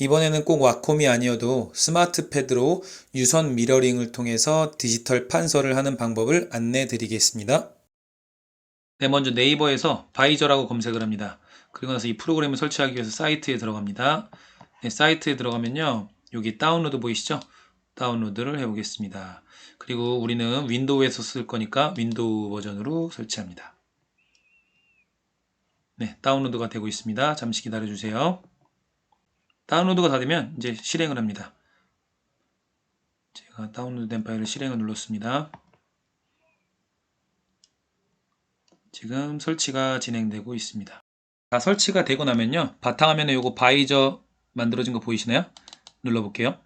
이번에는 꼭 와콤이 아니어도 스마트 패드로 유선 미러링을 통해서 디지털 판서를 하는 방법을 안내 드리겠습니다. 네, 먼저 네이버에서 바이저라고 검색을 합니다. 그리고 나서 이 프로그램을 설치하기 위해서 사이트에 들어갑니다. 네, 사이트에 들어가면요. 여기 다운로드 보이시죠? 다운로드를 해보겠습니다. 그리고 우리는 윈도우에서 쓸 거니까 윈도우 버전으로 설치합니다. 네, 다운로드가 되고 있습니다. 잠시 기다려주세요. 다운로드가 다 되면 이제 실행을 합니다. 제가 다운로드된 파일을 실행을 눌렀습니다. 지금 설치가 진행되고 있습니다. 다 설치가 되고 나면요. 바탕화면에 요거 바이저 만들어진 거 보이시나요? 눌러볼게요.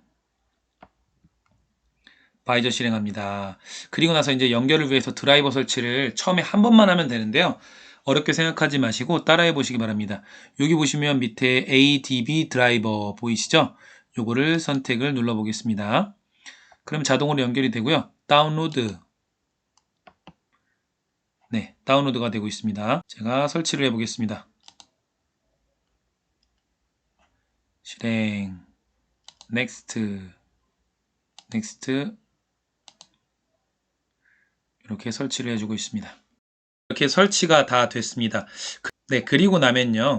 바이저 실행합니다. 그리고 나서 이제 연결을 위해서 드라이버 설치를 처음에 한 번만 하면 되는데요. 어렵게 생각하지 마시고 따라해 보시기 바랍니다. 여기 보시면 밑에 ADB 드라이버 보이시죠? 요거를 선택을 눌러 보겠습니다. 그럼 자동으로 연결이 되고요. 다운로드. 네, 다운로드가 되고 있습니다. 제가 설치를 해 보겠습니다. 실행. 넥스트. 넥스트. 이렇게 설치를 해주고 있습니다. 이렇게 설치가 다 됐습니다. 그- 네, 그리고 나면요.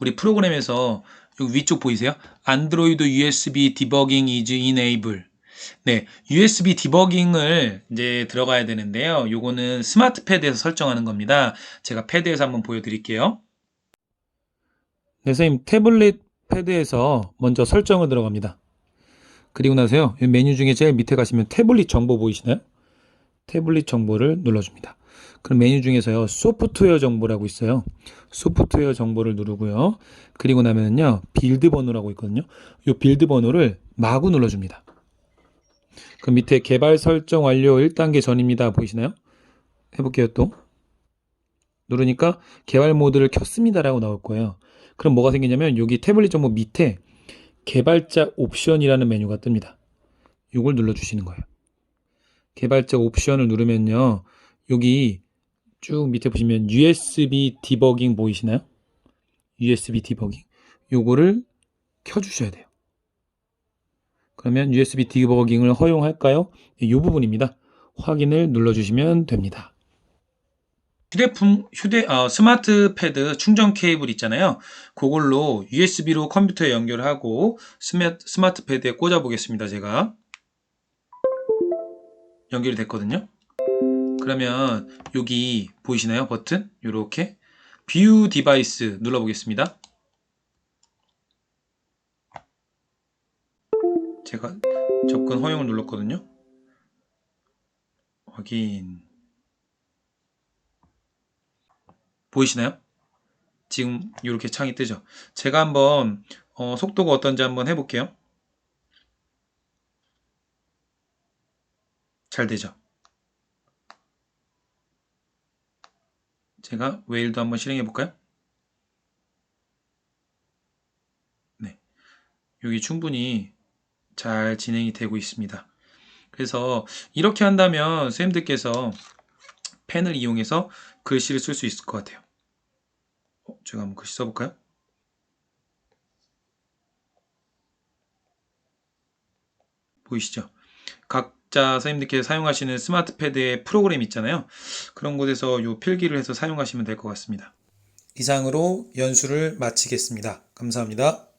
우리 프로그램에서 여기 위쪽 보이세요? 안드로이드 USB 디버깅 is enable. 네, USB 디버깅을 이제 들어가야 되는데요. 요거는 스마트 패드에서 설정하는 겁니다. 제가 패드에서 한번 보여드릴게요. 네, 선생님 태블릿 패드에서 먼저 설정을 들어갑니다. 그리고 나서요, 이 메뉴 중에 제일 밑에 가시면 태블릿 정보 보이시나요? 태블릿 정보를 눌러줍니다. 그럼 메뉴 중에서요, 소프트웨어 정보라고 있어요. 소프트웨어 정보를 누르고요. 그리고 나면은요, 빌드 번호라고 있거든요. 이 빌드 번호를 마구 눌러줍니다. 그 밑에 개발 설정 완료 1단계 전입니다. 보이시나요? 해볼게요, 또. 누르니까 개발 모드를 켰습니다라고 나올 거예요. 그럼 뭐가 생기냐면 여기 태블릿 정보 밑에 개발자 옵션이라는 메뉴가 뜹니다. 이걸 눌러주시는 거예요. 개발자 옵션을 누르면요. 여기 쭉 밑에 보시면 USB 디버깅 보이시나요? USB 디버깅. 요거를 켜주셔야 돼요. 그러면 USB 디버깅을 허용할까요? 이 부분입니다. 확인을 눌러주시면 됩니다. 휴대폰, 휴대, 어, 스마트 패드 충전 케이블 있잖아요. 그걸로 USB로 컴퓨터에 연결하고 스마트 패드에 꽂아 보겠습니다. 제가. 연결이 됐거든요. 그러면 여기 보이시나요? 버튼? 이렇게 뷰 디바이스 눌러보겠습니다. 제가 접근 허용을 눌렀거든요. 확인. 보이시나요? 지금 이렇게 창이 뜨죠. 제가 한번 어, 속도가 어떤지 한번 해볼게요. 잘 되죠. 제가 웨일도 한번 실행해 볼까요? 네. 여기 충분히 잘 진행이 되고 있습니다. 그래서 이렇게 한다면 선생님들께서 펜을 이용해서 글씨를 쓸 수 있을 것 같아요. 어, 제가 한번 글씨 써볼까요? 보이시죠? 각 자 선생님들께서 사용하시는 스마트 패드의 프로그램 있잖아요. 그런 곳에서 이 필기를 해서 사용하시면 될 것 같습니다. 이상으로 연수를 마치겠습니다. 감사합니다.